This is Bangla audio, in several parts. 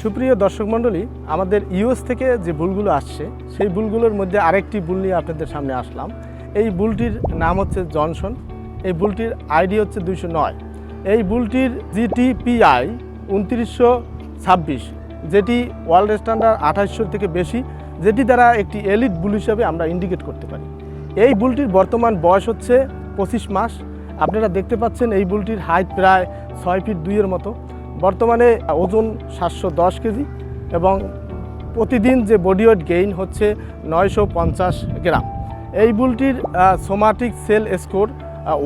সুপ্রিয় দর্শক মণ্ডলী, আমাদের ইউএস থেকে যে বুলগুলো আসছে, সেই বুলগুলোর মধ্যে আরেকটি বুল নিয়ে আপনাদের সামনে আসলাম। এই বুলটির নাম হচ্ছে জনসন, এই বুলটির আইডি হচ্ছে দুইশো নয়। এই বুলটির জিটিপিআই উনত্রিশশো ছাব্বিশ, যেটি ওয়ার্ল্ড স্ট্যান্ডার্ড আঠাশশোর থেকে বেশি, যেটি দ্বারা একটি এলিট বুল হিসাবে আমরা ইন্ডিকেট করতে পারি। এই বুলটির বর্তমান বয়স হচ্ছে পঁচিশ মাস। আপনারা দেখতে পাচ্ছেন এই বুলটির হাইট প্রায় ছয় ফিট দুইয়ের মতো। বর্তমানে ওজন সাতশো দশ কেজি এবং প্রতিদিন যে বডি ওয়েট গেইন হচ্ছে নয়শো পঞ্চাশ গ্রাম। এই বুলটির somatic cell score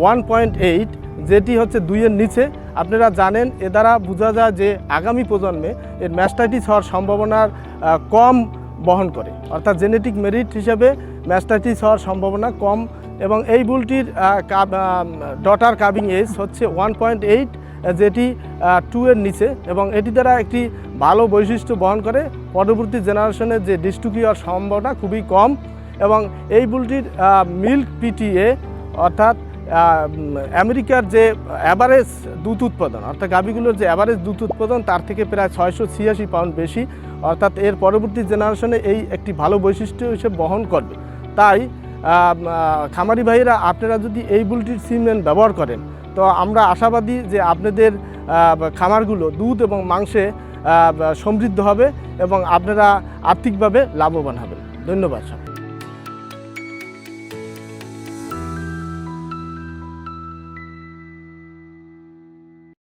one point eight যেটি হচ্ছে দুইয়ের নিচে। আপনারা জানেন, এ দ্বারা বোঝা যায় যে আগামী প্রজন্মে এর ম্যাস্টাইটিস হওয়ার সম্ভাবনার কম বহন করে। অর্থাৎ জেনেটিক মেরিট হিসেবে ম্যাস্টাইটিস হওয়ার সম্ভাবনা কম এবং এই বুলটির ডটার কাবিং এজ হচ্ছে ওয়ান পয়েন্ট এইট যেটি টু এর নিচে এবং এটি দ্বারা একটি ভালো বৈশিষ্ট্য বহন করে। পরবর্তী জেনারেশনের যে ডিস্টুকি হওয়ার সম্ভাবনা খুবই কম এবং এই বুলটির মিল্ক পিটিএ অর্থাৎ আমেরিকার যে অ্যাভারেজ দুধ উৎপাদন, অর্থাৎ গাভীগুলোর যে অ্যাভারেজ দুধ উৎপাদন তার থেকে প্রায় ছয়শো ছিয়াশি পাউন্ড বেশি, অর্থাৎ এর পরবর্তী জেনারেশনে এই একটি ভালো বৈশিষ্ট্য হিসেবে বহন করবে। তাই খামারি ভাইয়েরা, আপনারা যদি এই বুলটির সিমেন্ট ব্যবহার করেন, তো আমরা আশাবাদী যে আপনাদের খামারগুলো দুধ এবং মাংসে সমৃদ্ধ হবে এবং আপনারা আর্থিকভাবে লাভবান হবেন। ধন্যবাদ সবাই